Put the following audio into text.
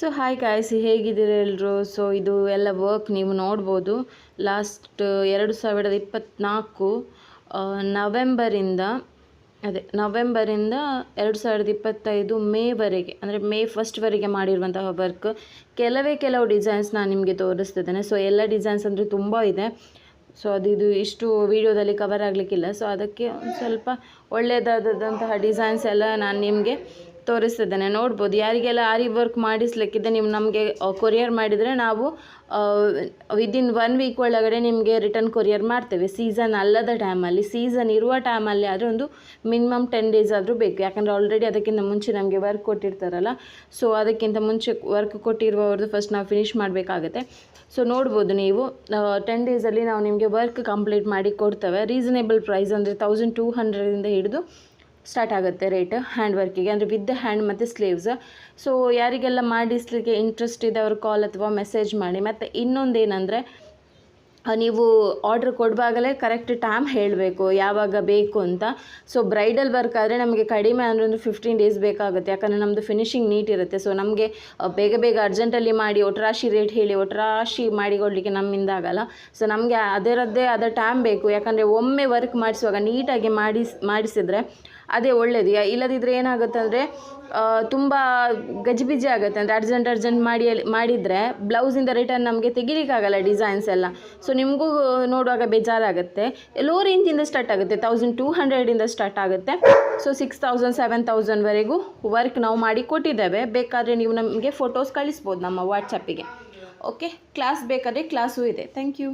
So hi guys ಹೇಗಿದ್ದೀರಿ ಎಲ್ಲರೂ so ಇದು ಎಲ್ಲ ವರ್ಕ್ ನೀವು ನೋಡ್ಬೋದು. ಲಾಸ್ಟ್ ಎರಡು ಸಾವಿರದ ಇಪ್ಪತ್ತ್ನಾಲ್ಕು ನವೆಂಬರಿಂದ ಅದೇ ನವೆಂಬರಿಂದ ಎರಡು ಸಾವಿರದ ಇಪ್ಪತ್ತೈದು ಮೇವರೆಗೆ ಅಂದರೆ ಮೇ ಫಸ್ಟ್ವರೆಗೆ ಮಾಡಿರುವಂತಹ ವರ್ಕ್ ಕೆಲವೇ ಕೆಲವು ಡಿಸೈನ್ಸ್ ನಾನು ನಿಮಗೆ ತೋರಿಸ್ತಿದ್ದೇನೆ. ಸೊ ಎಲ್ಲ ಡಿಸೈನ್ಸ್ ಅಂದರೆ ತುಂಬ ಇದೆ. ಸೊ ಅದು ಇದು ಇಷ್ಟು ವೀಡಿಯೋದಲ್ಲಿ ಕವರ್ ಆಗಲಿಕ್ಕಿಲ್ಲ. ಸೊ ಅದಕ್ಕೆ ಸ್ವಲ್ಪ ಒಳ್ಳೆಯದಾದಂತಹ ಡಿಸೈನ್ಸ್ ಎಲ್ಲ ನಾನು ನಿಮಗೆ ತೋರಿಸ್ತಿದ್ದೇನೆ ನೋಡ್ಬೋದು, ಯಾರಿಗೆಲ್ಲ ಆರಿ ವರ್ಕ್ ಮಾಡಿಸ್ಲಿಕ್ಕಿದೆ ನೀವು ನಮಗೆ ಕೊರಿಯರ್ ಮಾಡಿದರೆ ನಾವು ವಿದಿನ್ ಒನ್ ವೀಕ್ ಒಳಗಡೆ ನಿಮಗೆ ರಿಟರ್ನ್ ಕೊರಿಯರ್ ಮಾಡ್ತೇವೆ. ಸೀಸನ್ ಅಲ್ಲದ ಟೈಮಲ್ಲಿ ಸೀಸನ್ ಇರುವ ಟೈಮಲ್ಲಿ ಆದರೆ ಒಂದು ಮಿನಿಮಮ್ ಟೆನ್ ಡೇಸ್ ಆದರೂ ಬೇಕು. ಯಾಕಂದರೆ ಆಲ್ರೆಡಿ ಅದಕ್ಕಿಂತ ಮುಂಚೆ ನಮಗೆ ವರ್ಕ್ ಕೊಟ್ಟಿರ್ತಾರಲ್ಲ ಸೊ ಅದಕ್ಕಿಂತ ಮುಂಚೆ ವರ್ಕ್ ಕೊಟ್ಟಿರುವವ್ರದ್ದು ಫಸ್ಟ್ ನಾವು ಫಿನಿಷ್ ಮಾಡಬೇಕಾಗತ್ತೆ. ಸೊ ನೋಡ್ಬೋದು ನೀವು ಟೆನ್ ಡೇಸಲ್ಲಿ ನಾವು ನಿಮಗೆ ವರ್ಕ್ ಕಂಪ್ಲೀಟ್ ಮಾಡಿ ಕೊಡ್ತೇವೆ. ರೀಸನೇಬಲ್ ಪ್ರೈಸ್ ಅಂದರೆ ತೌಸಂಡ್ ಟೂ ಹಂಡ್ರೆಡಿಂದ ಹಿಡಿದು ಸ್ಟಾರ್ಟ್ ಆಗುತ್ತೆ ರೇಟ್ ಹ್ಯಾಂಡ್ ವರ್ಕಿಗೆ ಅಂದರೆ ವಿತ್ ಹ್ಯಾಂಡ್ ಮತ್ತು ಸ್ಲೀವ್ಸ್ ಸೊ ಯಾರಿಗೆಲ್ಲ ಮಾಡಿಸ್ಲಿಕ್ಕೆ ಇಂಟ್ರೆಸ್ಟ್ ಇದೆ, ಅವ್ರ ಕಾಲ್ ಅಥವಾ ಮೆಸೇಜ್ ಮಾಡಿ. ಮತ್ತು ಇನ್ನೊಂದೇನೆಂದರೆ ನೀವು ಆರ್ಡ್ರ್ ಕೊಡುವಾಗಲೇ ಕರೆಕ್ಟ್ ಟೈಮ್ ಹೇಳಬೇಕು, ಯಾವಾಗ ಬೇಕು ಅಂತ. ಸೊ ಬ್ರೈಡಲ್ ವರ್ಕ್ ಆದರೆ ನಮಗೆ ಕಡಿಮೆ ಅಂದರೆ ಒಂದು ಫಿಫ್ಟೀನ್ ಡೇಸ್ ಬೇಕಾಗುತ್ತೆ. ಯಾಕಂದರೆ ನಮ್ಮದು ಫಿನಿಶಿಂಗ್ ನೀಟ್ ಇರುತ್ತೆ. ಸೊ ನಮಗೆ ಬೇಗ ಬೇಗ ಅರ್ಜೆಂಟಲ್ಲಿ ಮಾಡಿ, ಒಟ್ರಾಶಿ ರೇಟ್ ಹೇಳಿ, ಒಟ್ರಾಶಿ ಮಾಡಿಕೊಡ್ಲಿಕ್ಕೆ ನಮ್ಮಿಂದ ಆಗಲ್ಲ. ಸೊ ನಮಗೆ ಅದರದ್ದೇ ಆದ ಟೈಮ್ ಬೇಕು. ಯಾಕಂದರೆ ಒಮ್ಮೆ ವರ್ಕ್ ಮಾಡಿಸುವಾಗ ನೀಟಾಗಿ ಮಾಡಿಸ್, ಮಾಡಿಸಿದರೆ ಅದೇ ಒಳ್ಳೆಯದು ಇಲ್ಲದಿದ್ದರೆ ಏನಾಗುತ್ತೆ ಅಂದರೆ ತುಂಬ ಗಜಿಬಿಜಿ ಆಗುತ್ತೆ. ಅಂದರೆ ಅರ್ಜೆಂಟ್ ಅರ್ಜೆಂಟ್ ಮಾಡಿ ಮಾಡಿದರೆ ಬ್ಲೌಸಿಂದ ರಿಟರ್ನ್ ನಮಗೆ ತೆಗಿಲಿಕ್ಕಾಗಲ್ಲ ಡಿಸೈನ್ಸ್ ಎಲ್ಲ. ಸೊ ನಿಮಗೂ ನೋಡುವಾಗ ಬೇಜಾರಾಗುತ್ತೆ. ಲೋ ರೇಂಜಿಂದ ಸ್ಟಾರ್ಟ್ ಆಗುತ್ತೆ. ತೌಸಂಡ್ ಟೂ ಹಂಡ್ರೆಡಿಂದ ಸ್ಟಾರ್ಟ್ ಆಗುತ್ತೆ. ಸೊ ಸಿಕ್ಸ್ ತೌಸಂಡ್ ಸೆವೆನ್ ತೌಸಂಡ್ವರೆಗೂ ವರ್ಕ್ ನಾವು ಮಾಡಿ ಕೊಟ್ಟಿದ್ದೇವೆ. ಬೇಕಾದರೆ ನೀವು ನಮಗೆ ಫೋಟೋಸ್ ಕಳಿಸ್ಬೋದು ನಮ್ಮ ವಾಟ್ಸಪ್ಪಿಗೆ ಓಕೆ ಕ್ಲಾಸ್ ಬೇಕಾದರೆ ಕ್ಲಾಸು ಇದೆ. Thank you